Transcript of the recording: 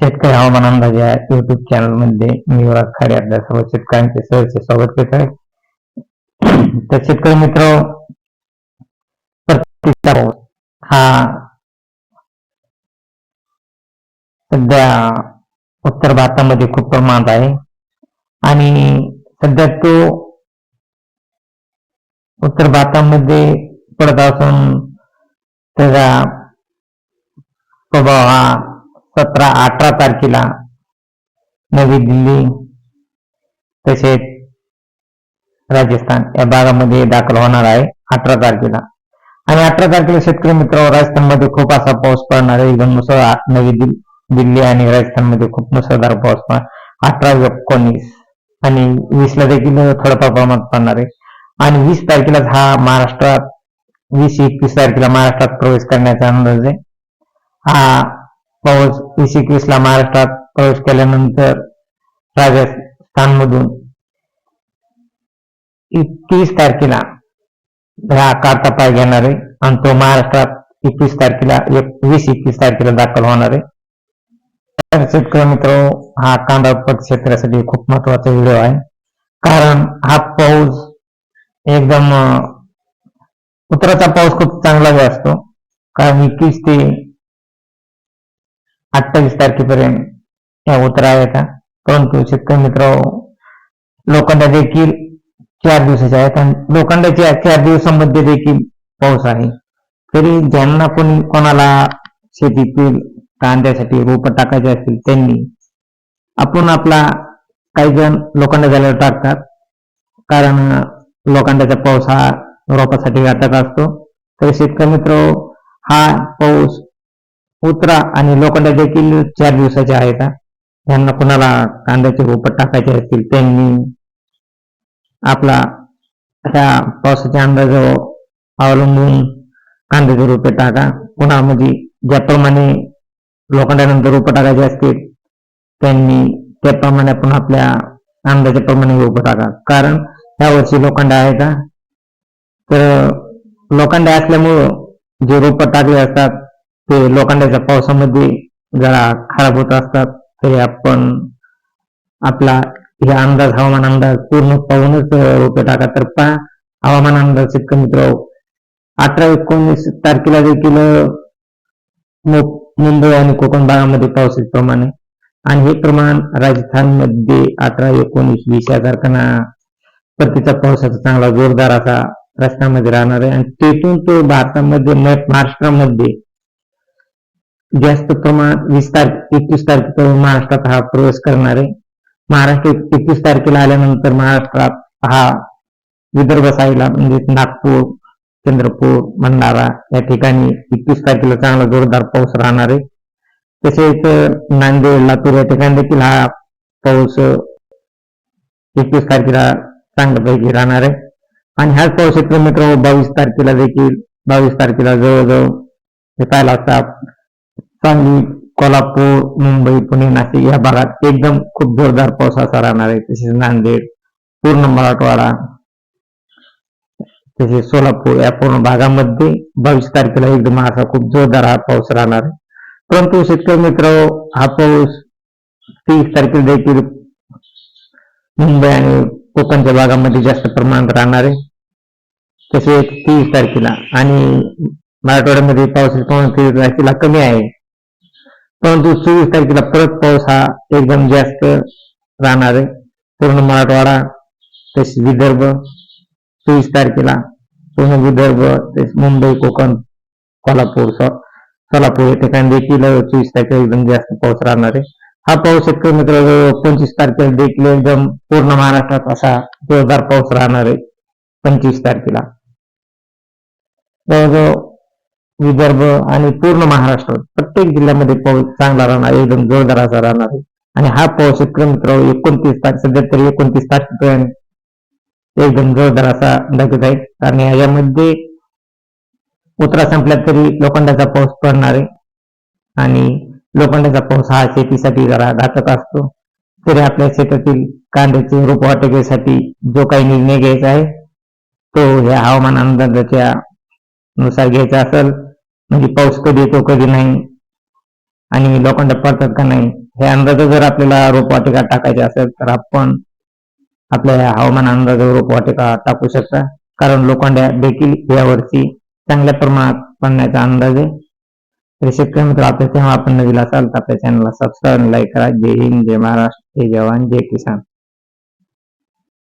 शेतकरी हवामान अंदाज या युट्यूब चॅनलमध्ये मी खाडे आपल्या सर्व शेतकऱ्यांचे सहर्ष स्वागत करत आहे. तर शेतकरी मित्र पाऊस हा सध्या उत्तर भारतामध्ये खूप प्रमाणात आहे. आणि सध्या तो उत्तर भारतामध्ये पडत असून त्याचा प्रभाव हा सतरा अठरा तारखेला नवी दिल्ली तसेच राजस्थान या भागामध्ये दाखल होणार आहे अठरा तारखेला. आणि अठरा तारखेला शेतकरी मित्र राजस्थानमध्ये खूप असा पाऊस पडणार आहे. एकदम मुसळधार नवी दिल्ली दिल्ली आणि राजस्थानमध्ये खूप मुसळधार पाऊस पडणार. अठरा एकोणीस आणि वीसला देखील थोडंफार प्रमाणात पडणार आहे. आणि वीस तारखेला हा महाराष्ट्रात वीस एकवीस तारखेला महाराष्ट्रात प्रवेश करण्याचा अंदाज आहे. हा पाऊस वीस एकवीस ला महाराष्ट्रात प्रवेश केल्यानंतर राजस्थानमधून. एकवीस तारखेला हा काढता पाय घेणार आहे आणि तो महाराष्ट्रात एकवीस तारखेला एक वीस एकवीस तारखेला दाखल होणार आहे. तर शेतकरी मित्र हा कांदा उत्पादक क्षेत्रासाठी खूप महत्त्वाचा व्हिडिओ आहे. कारण हा पाऊस एकदम उत्तराचा पाऊस खूप चांगला असतो. कारण एकवीस ते अठ्ठावीस तारखेपर्यंत या उतरा येतात परंतु शेतकरी मित्र. लोखंडा देखील चार दिवसाचे आहेत आणि लोखंडाच्या चार दिवसांमध्ये देखील पाऊस आहे. तरी ज्यांना कोणी कोणाला शेतीतील कांद्यासाठी रोप टाकायचे असतील त्यांनी आपण आपला काही जण लोखंड झाल्यावर टाकतात. कारण लोखंडाचा पाऊस हा रोपासाठी घातक असतो. तर शेतकरी मित्र हा पाऊस उतरा आणि लोखंड देखील चार दिवसाचे आहेत. हा. ज्यांना कोणाला कांद्याचे रोपट टाकायचे असतील त्यांनी आपला ह्या पावसाच्या अंदाजावर अवलंबून कांद्याचे रोपे टाका. पुन्हा म्हणजे ज्याप्रमाणे लोखंडानंतर रोपं टाकायचे असतील त्यांनी त्याप्रमाणे आपण आपल्या अंदाजाप्रमाणे रोपं टाका. कारण ह्या वर्षी लोखंड आहे का? तर लोखंड असल्यामुळं जे रोपं टाकले असतात ते लोखंडाच्या पावसामध्ये जरा खराब होत असतात तरी आपण आपला हे अंदाज हवामान अंदाज पूर्ण पाहूनच रोपे टाका. तर पहा हवामान अंदाज शेतकरी मित्र अठरा एकोणीस तारखेला देखील मुंबई आणि कोकण भागामध्ये पावसाचे प्रमाण आहे. आणि हे प्रमाण राजस्थानमध्ये अठरा एकोणीस वीस या तारखांना परतीचा पावसाचा चांगला जोरदार असा रस्त्यामध्ये राहणार आहे. आणि तेथून तो भारतामध्ये महाराष्ट्रामध्ये जास्त प्रमाणात वीस तारखे एकवीस तारखेपर्यंत महाराष्ट्रात हा प्रवेश करणार. आहे महाराष्ट्र एकवीस तारखेला आल्यानंतर महाराष्ट्रात हा विदर्भ साईला म्हणजे नागपूर चंद्रपूर भंडारा या ठिकाणी एकवीस तारखेला चांगला जोरदार पाऊस राहणार आहे. तसेच नांदेड लातूर या ठिकाणी देखील हा पाऊस एकवीस तारखेला चांगल्यापैकी राहणार आहे. आणि हाच पाऊस शेतकरी मित्र बावीस तारखेला देखील बावीस तारखेला जवळजवळ हे पाहायला सांगली कोल्हापूर मुंबई पुणे नाशिक या भागात एकदम खूप जोरदार पाऊस असा राहणार आहे. तसेच नांदेड पूर्ण मराठवाडा तसेच सोलापूर या पूर्ण भागामध्ये बावीस तारखेला एकदम असा खूप जोरदार हा पाऊस राहणार आहे. परंतु शेतकरी मित्र हा पाऊस तीस तारखेला देखील मुंबई आणि कोकणच्या भागामध्ये जास्त प्रमाणात राहणार आहे. तसेच तेवीस तारखेला आणि मराठवाड्यामध्ये पावसाचे प्रमाण तीस तारखेला कमी आहे. परंतु चोवीस तारखेला परत पाऊस हा एकदम जास्त राहणार आहे. पूर्ण मराठवाडा तसेच विदर्भ चोवीस तारखेला पूर्ण विदर्भ तसेच मुंबई कोकण कोल्हापूर सोलापूर या ठिकाणी देखील चोवीस तारखेला एकदम जास्त पाऊस राहणार आहे. हा पाऊस शेतकरी मित्र पंचवीस तारखेला देखील एकदम पूर्ण महाराष्ट्रात असा जोरदार पाऊस राहणार आहे पंचवीस तारखेला. जवळजवळ विदर्भ आणि पूर्ण महाराष्ट्र प्रत्येक जिल्ह्यामध्ये पाऊस चांगला राहणार एकदम जोरदार असा राहणार. आहे आणि हा पाऊस शेतकरी मित्र एकोणतीस तारीख सध्या तरी एकोणतीस तारखेपर्यंत एकदम जोरदार असा दाखवत आहे कारण यामध्ये उतरा संपला तरी लोखंडाचा पाऊस पडणार आहे. आणि लोखंडाचा पाऊस हा शेतीसाठी जरा घातक असतो. तरी आपल्या शेतातील कांद्याचे रोपवाटिकेसाठी जो काही निर्णय घ्यायचा आहे तो ह्या हवामान अंदाजाच्या नुसार घ्यायचा असेल. म्हणजे पाऊस कधी येतो कधी नाही. आणि लोखंड पडतात का नाही हे अंदाज जर आपल्याला रोपवाटिका टाकायचे असेल तर आपण आपल्या हवामान अंदाज रोपवाटिका टाकू शकता. कारण लोखंड्या देखील यावर्षी चांगल्या प्रमाणात पडण्याचा अंदाज आहे. तर शेतकरी मित्र आपल्या तेव्हा आपण नवीन असाल तर आपल्या चॅनलला सबस्क्राईब लाईक करा. जय हिंद जय महाराष्ट्र जय जवान जय किसान.